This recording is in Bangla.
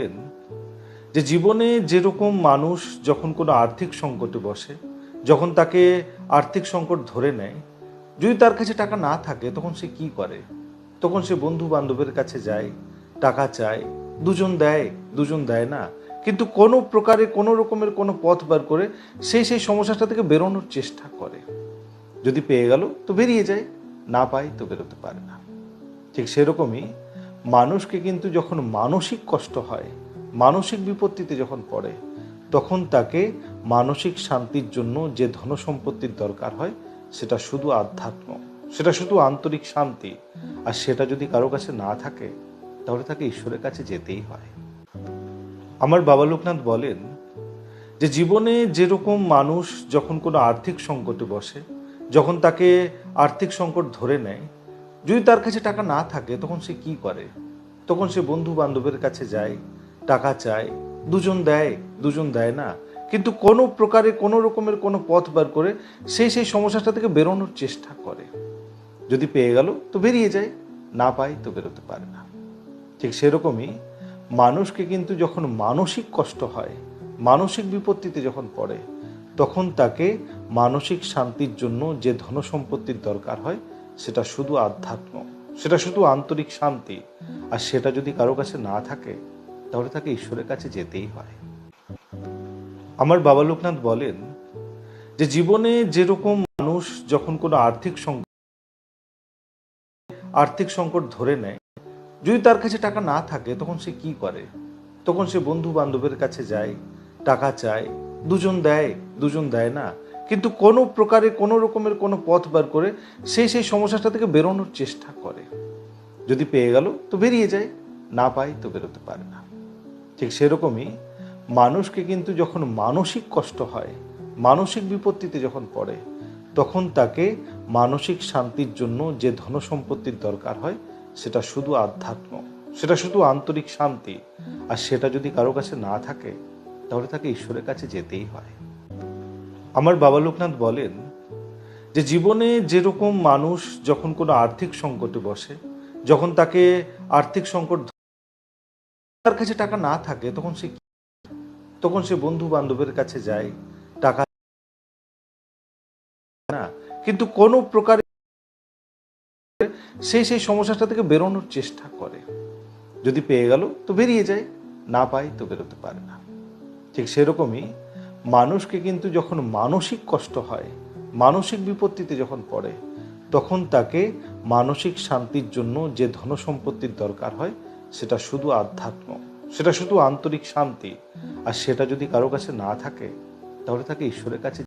বলেন যে জীবনে যেরকম মানুষ যখন কোনো আর্থিক সংকটে বসে, যখন তাকে আর্থিক সংকট ধরে নেয়, যদি তার কাছে টাকা না থাকে, তখন সে কি করে? তখন সে বন্ধু বান্ধবের কাছে যায়, টাকা চায়, দুজন দেয় দুজন দেয় না। কিন্তু কোনো প্রকারে, কোনো রকমের কোনো পথ বার করে সে সেই সমস্যাটা থেকে বেরোনোর চেষ্টা করে। যদি পেয়ে গেল, তো বেরিয়ে যায়, না পায়, তো বেরোতে পারে না। ঠিক সেরকমই মানুষকে কিন্তু যখন মানসিক কষ্ট হয়, মানসিক বিপত্তিতে যখন পড়ে, তখন তাকে মানসিক শান্তির জন্য যে ধন সম্পত্তির দরকার হয়, সেটা শুধু আধ্যাত্ম, সেটা শুধু আন্তরিক শান্তি। আর সেটা যদি কারও কাছে না থাকে, তাহলে তাকে ঈশ্বরের কাছে যেতেই হয়। আমার বাবা লোকনাথ বলেন যে, জীবনে যেরকম মানুষ যখন কোনো আর্থিক সংকটে বসে, যখন তাকে আর্থিক সংকট ধরে নেয় যদি তার কাছে টাকা না থাকে, তখন সে কি করে? তখন সে বন্ধু বান্ধবের কাছে যায়, টাকা চায়, দুজন দেয় দুজন দেয় না। কিন্তু কোনো প্রকারে, কোনো রকমের কোনো পথ বার করে সে সেই সমস্যাটা থেকে বেরোনোর চেষ্টা করে। যদি পেয়ে গেল, তো বেরিয়ে যায়, না পায়, তো বেরোতে পারে না। ঠিক সেরকমই মানুষকে কিন্তু যখন মানসিক কষ্ট হয়, মানসিক বিপত্তিতে যখন পড়ে, তখন তাকে মানসিক শান্তির জন্য যে ধন সম্পত্তির দরকার হয় সেটা শুধু আধ্যাত্ম, সেটা শুধু আন্তরিক শান্তি। আর সেটা যদি কারও কাছে না থাকে, তাহলে তাকে ঈশ্বরের কাছে যেতেই হয়। আমার বাবা লোকনাথ বলেন যে, জীবনে যেরকম মানুষ যখন কোনো আর্থিক সংকট আর্থিক সংকট ধরে নেয়, যদি তার কাছে টাকা না থাকে, তখন সে কি করে? তখন সে বন্ধু বান্ধবের কাছে যায়, টাকা চায়, দুজন দেয় দুজন দেয় না কিন্তু কোনো প্রকারে, কোনো রকমের কোনো পথ বার করে সে সেই সমস্যাটা থেকে বেরোনোর চেষ্টা করে। যদি পেয়ে গেল তো বেরিয়ে যায়, না পায় তো বেরোতে পারে না। ঠিক সেরকমই মানুষকে কিন্তু যখন মানসিক কষ্ট হয়, মানসিক বিপত্তিতে যখন পড়ে, তখন তাকে মানসিক শান্তির জন্য যে ধন সম্পত্তির দরকার হয়, সেটা শুধু আধ্যাত্ম, সেটা শুধু আন্তরিক শান্তি, আর সেটা যদি কারও কাছে না থাকে, তাহলে তাকে ঈশ্বরের কাছে যেতেই হয়। আমার বাবা লোকনাথ বলেন যে জীবনে যেরকম মানুষ যখন কোনো আর্থিক সংকটে বসে, যখন তাকে আর্থিক সংকট তার কাছে টাকা না থাকে, তখন সে তখন সে বন্ধু বান্ধবের কাছে যায়, টাকা না, কিন্তু কোনো প্রকারে সে সেই সমস্যাটা থেকে বেরোনোর চেষ্টা করে। যদি পেয়ে গেল, তো বেরিয়ে যায়, না পায়, তো বেরোতে পারে না। ঠিক সেরকমই মানুষকে কিন্তু যখন মানসিক কষ্ট হয়, মানসিক বিপত্তিতে যখন পড়ে, তখন তাকে মানসিক শান্তির জন্য যে ধন সম্পত্তির দরকার হয়, সেটা শুধু আধ্যাত্ম, সেটা শুধু আন্তরিক শান্তি। আর সেটা যদি কারও কাছে না থাকে, তাহলে তাকে ঈশ্বরের কাছে